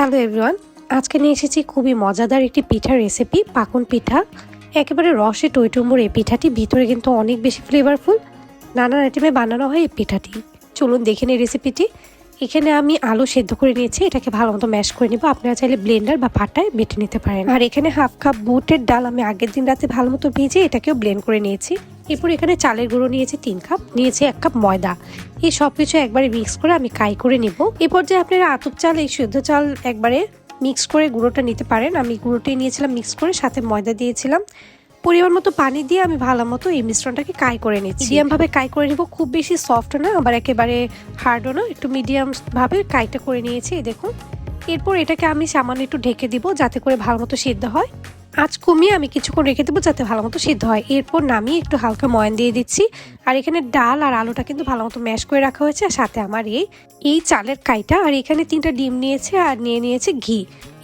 Hello everyone আজকে নিয়ে এসেছি খুবই মজাদার একটি পিঠা রেসিপি পাকন পিঠা। একেবারে রসে টইটুম্বর এই পিঠাটি, ভিতরে কিন্তু অনেক বেশি ফ্লেভারফুল নানান আইটেমে বানানো হয় এই পিঠাটি। চলুন দেখে নিই রেসিপিটি এখানে আমি আলু সেদ্ধ করে নিয়েছি, এটাকে ভালো মতো ম্যাশ করে নিব। আপনারা চাইলে ব্লেন্ডার বা পাটায় বেটে নিতে পারেন। আর এখানে হাফ কাপ বুটের ডাল আমি আগের দিন রাতে ভালো মতো ভেজে এটাকেও ব্লেন্ড করে নিয়েছি। এরপর এখানে চালের গুঁড়ো নিয়েছি তিন কাপ নিয়েছি এক কাপ ময়দা। এই সব কিছু একবারে মিক্স করে আমি কাই করে নিব। এই পর্যায়ে আপনারা আতপ চাল, এই সেদ্ধ চাল একবারে মিক্স করে গুঁড়োটা নিতে পারেন। আমি গুঁড়োটাই নিয়েছিলাম মিক্স করে, সাথে ময়দা দিয়েছিলাম। পরিমাণ মতো পানি দিয়ে আমি ভালো মতো এই মিশ্রণটাকে কাই করে নিচ্ছি। মিডিয়াম ভাবে কাই করে নিব খুব বেশি সফট না আবার একেবারে হার্ডও না একটু মিডিয়াম ভাবে কাইটা করে নিয়েছি এই দেখুন। এরপর এটাকে আমি সামান্য একটু ঢেকে দিব যাতে করে ভালো মতো সিদ্ধ হয়। আঁচ কমিয়ে আমি কিছুক্ষণ রেখে দেবো যাতে ভালো মতো সিদ্ধ হয়। এরপর নামিয়ে একটু হালকা ময়ান দিয়ে দিচ্ছি। আর এখানে ডাল আর আলুটা কিন্তু ভালো মতো ম্যাশ করে রাখা হয়েছে। আর সাথে আমার এই এই চালের কাইটা। আর এখানে তিনটা ডিম নিয়েছে আর নিয়ে নিয়েছে ঘি।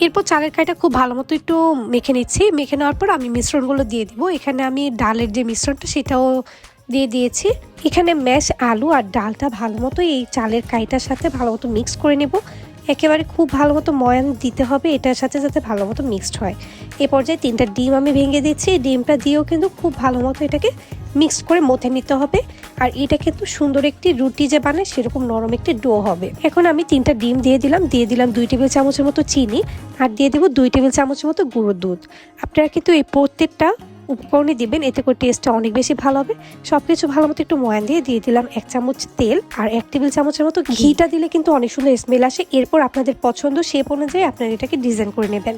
এরপর চালের কাইটা খুব ভালো মতো একটু মেখে নিচ্ছি। মেখে নেওয়ার পর আমি মিশ্রণগুলো দিয়ে দিব। এখানে আমি ডালের যে মিশ্রণটা, সেটাও দিয়ে দিয়েছি। এখানে ম্যাশ, আলু আর ডালটা ভালো মতো এই চালের কাইটার সাথে ভালো মতো মিক্স করে নেব। একেবারে খুব ভালো মতো ময়ান দিতে হবে, এটার সাথে যাতে ভালো মতো মিক্সড হয়। এ পর্যায়ে তিনটা ডিম আমি ভেঙে দিচ্ছি ডিমটা দিয়েও কিন্তু খুব ভালো মতো এটাকে মিক্স করে মথে নিতে হবে। আর এটা কিন্তু সুন্দর একটি রুটি যে বানায়, সেরকম নরম একটি ডো হবে। এখন আমি তিনটা ডিম দিয়ে দিলাম দিয়ে দিলাম দুই টেবিল চামচের মতো চিনি, আর দিয়ে দেবো দুই টেবিল চামচের মতো গুঁড়ো দুধ। আপনারা কিন্তু এই প্রত্যেকটা উপকরণে দিবেন, এতে করে টেস্টটা অনেক বেশি ভালো হবে। সব কিছু ভালো মতো একটু ময়ান দিয়ে দিয়ে দিলাম এক চামচ তেল আর এক টেবিল চামচের মতো ঘিটা দিলে কিন্তু অনেক সুন্দর স্মেল আসে। এরপর আপনাদের পছন্দ শেপ অনুযায়ী আপনারা এটাকে ডিজাইন করে নেবেন।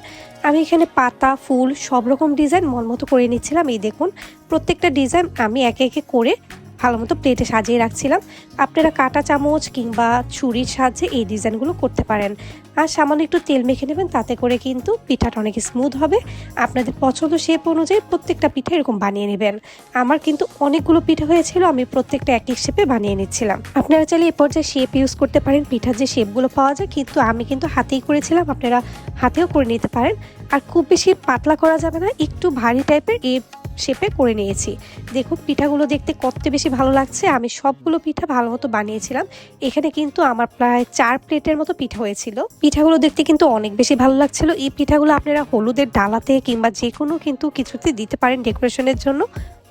আমি এখানে পাতা, ফুল, সব রকম ডিজাইন মন মতো করে নিচ্ছিলাম। এই দেখুন, প্রত্যেকটা ডিজাইন আমি একে একে করে ভালো মতো প্লেটে সাজিয়ে রাখছিলাম। আপনারা কাটা চামচ কিংবা ছুরির সাহায্যে এই ডিজাইনগুলো করতে পারেন। আর সামান্য একটু তেল মেখে নেবেন, তাতে করে কিন্তু পিঠাটা অনেক স্মুথ হবে। আপনাদের পছন্দ শেপ অনুযায়ী প্রত্যেকটা পিঠা এরকম বানিয়ে নেবেন। আমার কিন্তু অনেকগুলো পিঠা হয়েছিল, আমি প্রত্যেকটা এক এক শেপে বানিয়ে নিচ্ছিলাম। আপনারা চাইলে এ পর্যায়ে শেপ ইউজ করতে পারেন, পিঠার যে শেপগুলো পাওয়া যায়, কিন্তু আমি কিন্তু হাতেই করেছিলাম, আপনারা হাতেও করে নিতে পারেন। আর খুব বেশি পাতলা করা যাবে না, একটু ভারী টাইপের এই শেপে করে নিয়েছি। দেখুন পিঠাগুলো দেখতে কত বেশি ভালো লাগছে। আমি সবগুলো পিঠা ভালো মতো বানিয়েছিলাম। এখানে কিন্তু আমার প্রায় চার প্লেটের মতো পিঠা হয়েছিল। পিঠাগুলো দেখতে কিন্তু অনেক বেশি ভালো লাগছিল। এই পিঠাগুলো আপনারা হলুদের ডালাতে কিংবা যে কোনো কিন্তু কিছুতে দিতে পারেন ডেকোরেশনের জন্য।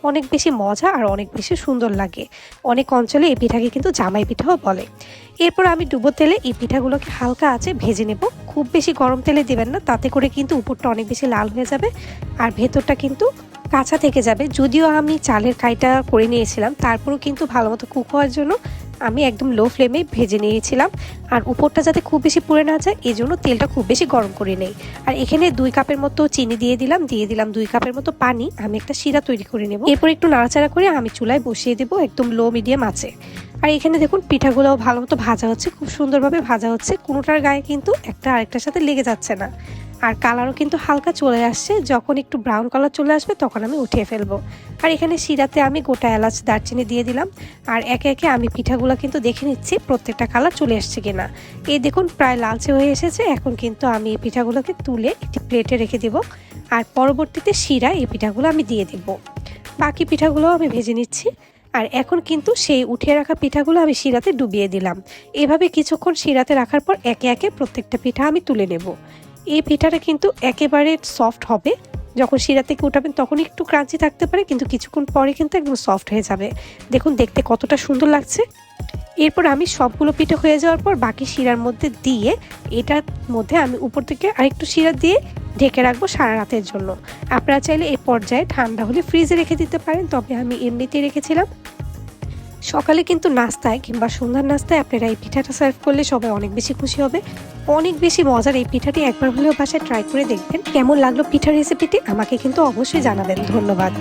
অনেক বেশি মজা আর অনেক বেশি সুন্দর লাগে। অনেক অঞ্চলে এই পিঠাকে কিন্তু জামাই পিঠাও বলে। এরপর আমি ডুবো তেলে এই পিঠাগুলোকে হালকা আছে ভেজে নেব। খুব বেশি গরম তেলে দেবেন না, তাতে করে কিন্তু উপরটা অনেক বেশি লাল হয়ে যাবে। আর ভেতরটা কিন্তু কাঁচা থেকে যাবে। যদিও আমি চালের কাইটা করে নিয়েছিলাম, তারপরেও কিন্তু ভালো মতো কুক হওয়ার জন্য আমি একদম লো ফ্লেমে ভেজে নিয়েছিলাম। আর উপরটা যাতে খুব বেশি পুড়ে না যায় এই জন্য তেলটা খুব বেশি গরম করে নেই। আর এখানে দুই কাপের মতো চিনি দিয়ে দিলাম দিয়ে দিলাম দুই কাপের মতো পানি। আমি একটা শিরা তৈরি করে নেব। এরপর একটু নাড়াচাড়া করে আমি চুলায় বসিয়ে দেবো একদম লো মিডিয়াম আছে আর এখানে দেখুন, পিঠাগুলোও ভালো মতো ভাজা হচ্ছে, খুব সুন্দরভাবে ভাজা হচ্ছে। কোনোটার গায়ে কিন্তু একটা আরেকটার সাথে লেগে যাচ্ছে না। আর কালারও কিন্তু হালকা চলে আসছে। যখন একটু ব্রাউন কালার চলে আসবে, তখন আমি উঠিয়ে ফেলব। আর এখানে শিরাতে আমি গোটা এলাচ দারচিনি দিয়ে দিলাম। আর একে একে আমি পিঠাগুলো কিন্তু দেখে নিচ্ছি, প্রত্যেকটা কালার চলে আসছে কিনা। এই দেখুন, প্রায় লালচে হয়ে এসেছে। এখন কিন্তু আমি এই পিঠাগুলোকে তুলে একটি প্লেটে রেখে দিব। আর পরবর্তীতে শিরা এই পিঠাগুলো আমি দিয়ে দিব। বাকি পিঠাগুলো আমি ভেজে নিচ্ছি। আর এখন কিন্তু সেই উঠিয়ে রাখা পিঠাগুলো আমি শিরাতে ডুবিয়ে দিলাম। এভাবে কিছুক্ষণ শিরাতে রাখার পর একে একে প্রত্যেকটা পিঠা আমি তুলে নেব। এই পিঠাটা কিন্তু একেবারে সফট হবে। যখন শিরা থেকে উঠাবেন তখন একটু ক্রাঞ্চি থাকতে পারে, কিন্তু কিছুক্ষণ পরে কিন্তু একদম সফট হয়ে যাবে। দেখুন, দেখতে কতটা সুন্দর লাগছে। এরপর আমি সবগুলো পিঠে হয়ে যাওয়ার পর বাকি শিরার মধ্যে দিয়ে, এটার মধ্যে আমি উপর থেকে আরেকটু শিরা দিয়ে ঢেকে রাখব সারা রাতের জন্য। আপনারা চাইলে এই পর্যায়ে ঠান্ডা হলে ফ্রিজে রেখে দিতে পারেন, তবে আমি এমনিতেই রেখেছিলাম। সকালে কিন্তু নাস্তায় কিংবা সন্ধ্যার নাস্তায় আপনারা এই পিঠাটা সার্ভ করলে সবাই অনেক বেশি খুশি হবে। অনেক বেশি মজার এই পিঠাটি একবার হলেও বাসায় ট্রাই করে দেখবেন। কেমন লাগল পিঠার রেসিপিটি আমাকে কিন্তু অবশ্যই জানাবেন। ধন্যবাদ।